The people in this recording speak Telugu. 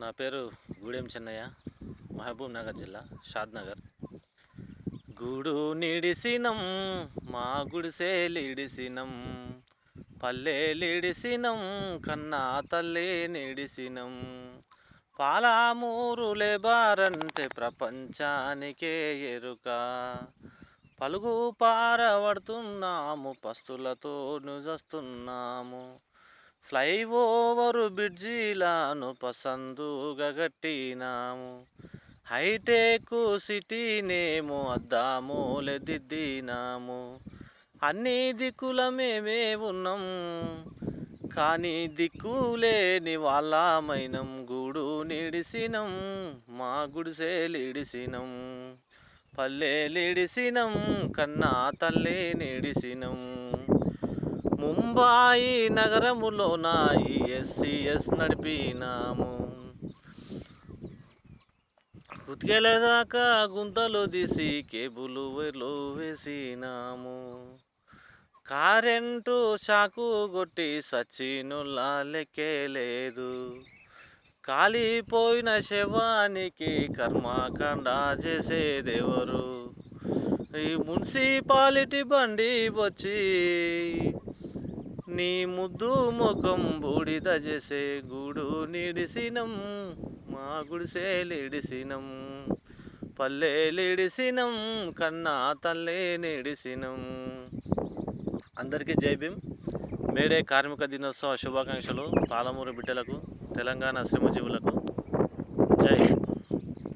నా పేరు గూడెం చెన్నయ్య మహబూబ్ నగర్ జిల్లా షాద్నగర్ గూడు నిడిసినం మా గుడిసేలిడిసినం పల్లెలిడిసినం కన్నా తల్లి నిడిసినం. పాలామూరులే బారంటే ప్రపంచానికే ఎరుక. పలుగు పారబడుతున్నాము పస్తులతో నుజస్తున్నాము ఫ్లైఓవరు బ్రిడ్జిలాను పసందుగా గట్టినాము. హైటెక్ సిటీనేమో అద్దామోలెదిద్దినాము అన్ని దిక్కుల మేమే ఉన్నాం. కానీ దిక్కులేని వాళ్ళమైనం గూడు నిడిసినం మా గుడిసేలిడిసినం. పల్లెలిడిసినం కన్నా తల్లే నిడిసినం. ముంబాయి నగరములో నా ఈఎస్సిఎస్ నడిపినాము. కుతికెళ్ళేదాకా గుంతలు తీసి కేబుల్ వేసినాము. కరెంటు షాకు కొట్టి సచ్చినులా లెక్కలేదు కాలిపోయిన శవానికి కర్మకాండ చేసేదెవరు? ఈ మున్సిపాలిటీ బండి వచ్చి నీ ముద్దు ముఖం బూడిద చేసే గూడు నిడిసినం మా గుడిసే పల్లెలిడిసినం కన్నా తల్లే నిడిసినం. అందరికీ జై భీమ్. మేడే కార్మిక దినోత్సవ శుభాకాంక్షలు పాలమూరు బిడ్డలకు తెలంగాణ శ్రమజీవులకు. జై హింద్.